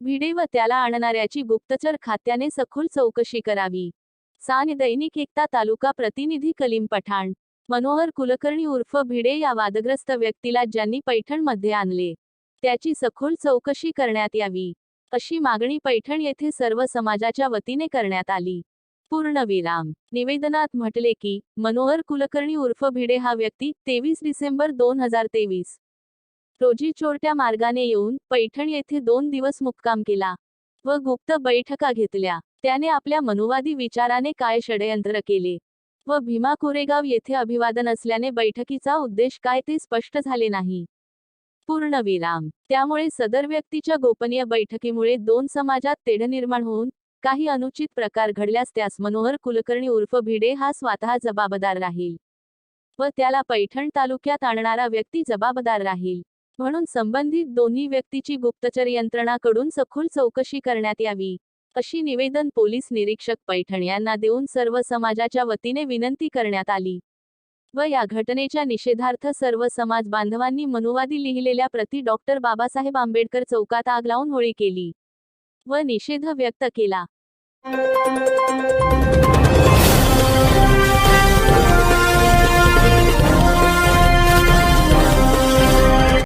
भिडे व त्याला आणणाऱ्याची गुप्तचर खात्याने सखोल चौकशी करावी. सान दैनिक एकता तालुका प्रतिनिधी कलीम पठाण मनोहर कुलकर्णी उर्फ भिडे या वादग्रस्त व्यक्तीला ज्यांनी पैठणमध्ये आणले त्याची सखोल चौकशी करण्यात यावी अशी मागणी पैठण येथे सर्व समाजाच्या वतीने करण्यात आली. पूर्णविराम निवेदनात म्हटले की मनोहर कुलकर्णी उर्फ भिडे हा व्यक्ती तेवीस डिसेंबर दोन हजार तेवीस. रोजी चोरट्या मार्गाने येऊन पैठण येथे दोन दिवस मुक्काम केला व गुप्त बैठका घेतल्या. त्याने आपल्या मनुवादी विचाराने काय षडयंत्र केले व भीमा कोरेगाव येथे अभिवादन असल्याने बैठकीचा उद्देश काय ते स्पष्ट झाले नाही. पूर्णविराम त्यामुळे सदर व्यक्तीच्या गोपनीय बैठकीमुळे दोन समाजात तेढ निर्माण होऊन काही अनुचित प्रकार घडल्यास त्यास मनोहर कुलकर्णी उर्फ भिडे हा स्वतः जबाबदार राहील व त्याला पैठण तालुक्यात आणणारा व्यक्ती जबाबदार राहील. म्हणून संबंधित दोन्ही व्यक्तीची गुप्तचर यंत्रणाकडून सखोल चौकशी करण्यात यावी अशी निवेदन पोलीस निरीक्षक पैठण यांना देऊन सर्व समाजाच्या वतीने विनंती करण्यात आली व या घटनेच्या निषेधार्थ सर्व समाज बांधवांनी मनुवादी लिहिलेल्या प्रति डॉक्टर बाबासाहेब आंबेडकर चौकात आग लावून होळी केली व निषेध व्यक्त केला. Thank you.